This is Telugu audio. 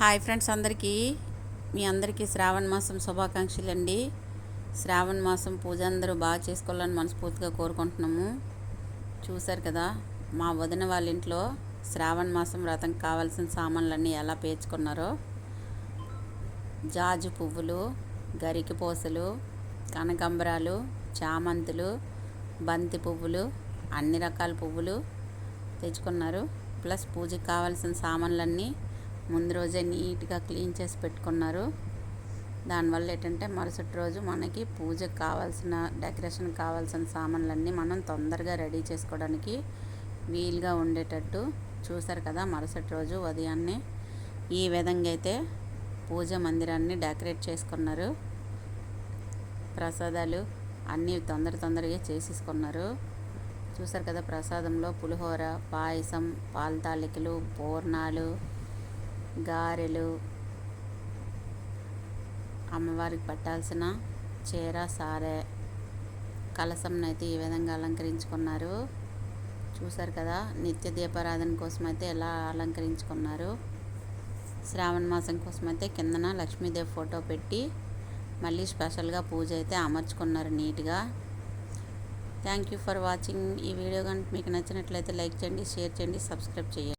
హాయ్ ఫ్రెండ్స్ అందరికీ. మీ అందరికీ శ్రావణ మాసం శుభాకాంక్షలు అండి శ్రావణ మాసం పూజ అందరూ బాగా చేసుకోవాలని మనస్ఫూర్తిగా కోరుకుంటున్నాము. చూశారు కదా మా వదిన వాళ్ళ ఇంట్లో శ్రావణ మాసం వ్రతం కావాల్సిన సామాన్లన్నీ ఎలా పేర్చుకున్నారో. జాజు పువ్వులు గరికి పూసలు కనకంబరాలు చామంతులు బంతి పువ్వులు అన్ని రకాల పువ్వులు తెచ్చుకున్నారు. ప్లస్ పూజకి కావాల్సిన సామాన్లన్నీ ముందు రోజే నీట్గా క్లీన్ చేసి పెట్టుకున్నారు. దానివల్ల ఏంటంటే మరుసటి రోజు మనకి పూజకు కావాల్సిన డెకరేషన్ కావాల్సిన సామాన్లన్నీ మనం తొందరగా రెడీ చేసుకోవడానికి వీలుగా ఉండేటట్టు చూసారు కదా మరుసటి రోజు ఉదయాన్నే. ఈ విధంగా అయితే పూజ మందిరాన్ని డెకరేట్ చేసుకున్నారు. ప్రసాదాలు అన్నీ తొందర తొందరగా చేసేసుకున్నారు. చూసారు కదా ప్రసాదంలో పులిహోర పాయసం పాల తాలికలు పూర్ణాలు గారెలు అమ్మవారికి పట్టాల్సిన చీర సారే కలసంను అయితే ఈ విధంగా అలంకరించుకున్నారు. చూసారు కదా నిత్య దీపారాధన కోసం అయితే ఎలా అలంకరించుకున్నారు. శ్రావణ మాసం కోసం అయితే కిందన లక్ష్మీదేవి ఫోటో పెట్టి మళ్ళీ స్పెషల్గా పూజ అయితే అమర్చుకున్నారు నీట్గా. థ్యాంక్ యూ ఫర్ వాచింగ్ ఈ వీడియో కనుక మీకు నచ్చినట్లయితే లైక్ చేయండి షేర్ చేయండి సబ్స్క్రైబ్ చేయండి.